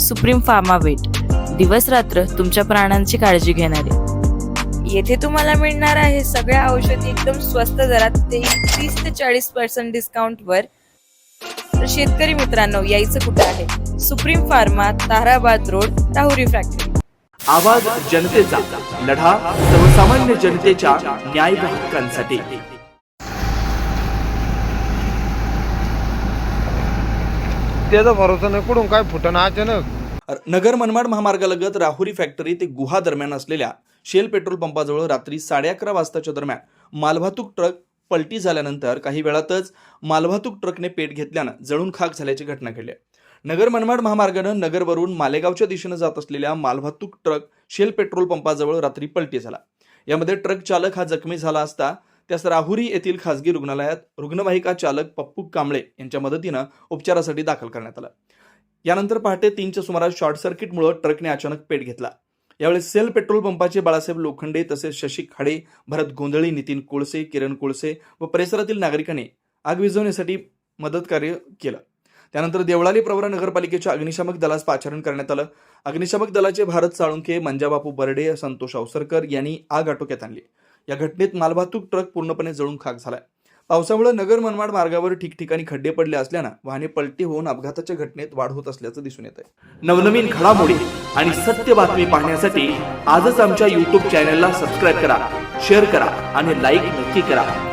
Supreme pharma weight. दिवस रात्र तुमच्या प्राणांची काळजी घेणारे. येथे तुम्हाला मिळणार आहे सगळ्या औषधी एकदम स्वस्त दरात ते तीस ते चाळीस पर्सेंट डिस्काउंटवर तर शेतकरी मित्रांनो यायचं कुठं आहे? Supreme Pharma Tarabad road Rahuri factory आवाज जनतेचा लढा सर्वसामान्य जनतेच्या न्याय हक्कांसाठी त्याचा भरोसा नाही कुठून काय फुटणं अचानक नगर मनमाड महामार्गालगत राहुरी फॅक्टरी ते गुहा दरम्यान असलेल्या शेल पेट्रोल पंपाजवळ रात्री साडे अकरा वाजताच्या दरम्यान मालवाहतूक ट्रक पलटी झाल्यानंतर काही वेळातच मालवाहतूक ट्रकने पेट घेतल्यानं जळून खाक झाल्याची घटना घडली आहे. नगर मनमाड महामार्गानं नगरवरून मालेगावच्या दिशेनं जात असलेल्या मालवाहतूक ट्रक शेल पेट्रोल पंपाजवळ रात्री पलटी झाला यामध्ये ट्रक चालक हा जखमी झाला असता त्यास राहुरी येथील खासगी रुग्णालयात रुग्णवाहिका चालक पप्पू कांबळे यांच्या मदतीनं उपचारासाठी दाखल करण्यात आलं. यानंतर पहाटे तीनच्या सुमारास शॉर्ट सर्किटमुळे ट्रकने अचानक पेट घेतला. यावेळी सेल पेट्रोल पंपाचे बाळासाहेब लोखंडे तसेच शशी खाडे भरत गोंधळी नितीन कोळसे किरण कोळसे व परिसरातील नागरिकांनी आग विझवण्यासाठी मदत कार्य केलं. त्यानंतर देवळाली प्रवरा नगरपालिकेच्या अग्निशामक दलास पाचारण करण्यात आलं. अग्निशामक दलाचे भारत साळुंखे मंजाबापू बर्डे संतोष अवसरकर यांनी आग आटोक्यात आणली. या घटनेत मालवाहतूक ट्रक पूर्णपणे जळून खाक झालाय. पावसामुळे नगर मनमाड मार्गावर ठिकठिकाणी खड्डे पडले असल्यानं वाहने पलटी होऊन अपघाताच्या घटनेत वाढ होत असल्याचं दिसून येत आहे नवनवीन घडामोडी आणि सत्य बातमी पाहण्यासाठी आजच आमच्या युट्यूब चॅनलला सबस्क्राईब करा शेअर करा आणि लाईक नक्की करा.